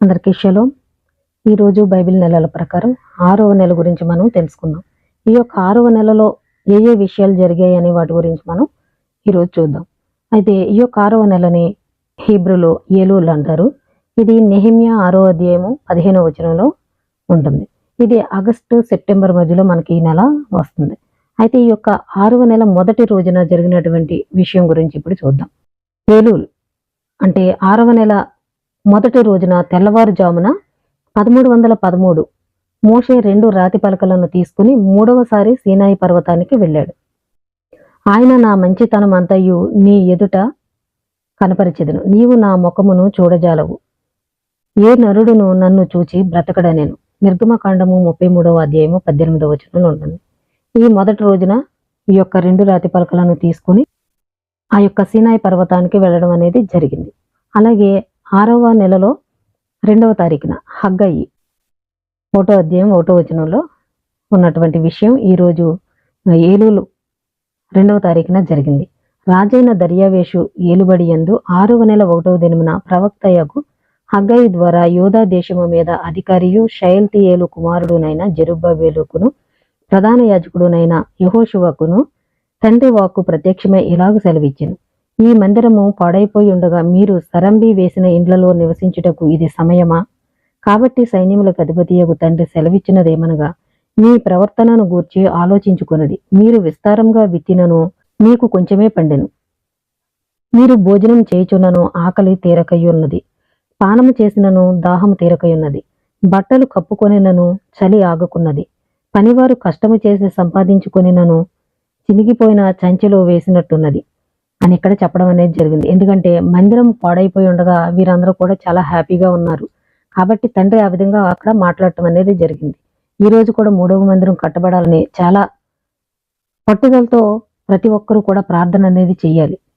అందరికీ షలోం ఈరోజు బైబిల్ నెలల ప్రకారం ఆరవ నెల గురించి మనం తెలుసుకుందాం. ఈ యొక్క ఆరవ నెలలో ఏ ఏ విషయాలు జరిగాయి అనే వాటి గురించి మనం ఈరోజు చూద్దాం. అయితే ఈ యొక్క ఆరవ నెలని హీబ్రులో ఏలూలు అంటారు. ఇది నెహిమియా ఆరో అధ్యాయము పదిహేనవ వచనంలో ఉంటుంది. ఇది ఆగస్టు సెప్టెంబర్ మధ్యలో మనకి ఈ నెల వస్తుంది. అయితే ఈ యొక్క ఆరవ నెల మొదటి రోజున జరిగినటువంటి విషయం గురించి ఇప్పుడు చూద్దాం. ఏలూల్ అంటే ఆరవ నెల మొదటి రోజున తెల్లవారుజామున పదమూడు వందల పదమూడు మోషే రెండు రాతి పలకలను తీసుకుని మూడవసారి సీనాయి పర్వతానికి వెళ్ళాడు. ఆయన నా మంచితనం అంతయు నీ ఎదుట కనపరిచెదను. నీవు నా ముఖమును చూడజాలవు. ఏ నరుడును నన్ను చూచి బ్రతకడనేను నిర్గమకాండము ముప్పై మూడవ అధ్యాయము పద్దెనిమిదవ వచనంలో ఉంటుంది. ఈ మొదటి రోజున ఈ యొక్క రెండు రాతి పలకలను తీసుకుని ఆ యొక్క సీనాయి పర్వతానికి వెళ్ళడం అనేది జరిగింది. అలాగే ఆరవ నెలలో రెండవ తారీఖున హగ్గయి ఒకటో అధ్యాయం ఒకటో వచనంలో ఉన్నటువంటి విషయం ఈరోజు ఏలూలు రెండవ తారీఖున జరిగింది. రాజైన దర్యావేషు ఏలుబడి యందు ఆరవ నెల ఒకటవ దినమున ప్రవక్తయ్యకు హగ్గయి ద్వారా యోధా దేశము మీద అధికారియు శైల్తియేలు కుమారుడునైన జెరుబ్బేలుకును ప్రధాన యాజకుడునైన యహోశువకును తండ్రి వాక్కు ప్రత్యక్షమై ఇలాగ సెలవిచ్చెను. ఈ మందిరము పాడైపోయి ఉండగా మీరు సరంబి వేసిన ఇండ్లలో నివసించుటకు ఇది సమయమా? కాబట్టి సైన్యములకు అధిపతియకు తండ్రి సెలవిచ్చినదేమనగా మీ ప్రవర్తనను గూర్చి ఆలోచించుకున్నది మీరు విస్తారంగా విత్తినను మీకు కొంచెమే పండెను. మీరు భోజనం చేయుచున్నను ఆకలి తీరకయున్నది. పానము చేసినను దాహము తీరకయున్నది. బట్టలు కప్పుకొనినను చలి ఆగుకున్నది. పనివారు కష్టము చేసి సంపాదించుకొనినను చినిగిపోయిన చంచెలో వేసినట్టున్నది. అని ఇక్కడ చెప్పడం అనేది జరిగింది. ఎందుకంటే మందిరం పాడైపోయి ఉండగా వీరందరూ కూడా చాలా హ్యాపీగా ఉన్నారు. కాబట్టి తండ్రి ఆ విధంగా అక్కడ మాట్లాడటం అనేది జరిగింది. ఈ రోజు కూడా మూడవ మందిరం కట్టబడాలని చాలా పట్టుదలతో ప్రతి ఒక్కరూ కూడా ప్రార్థన అనేది చేయాలి.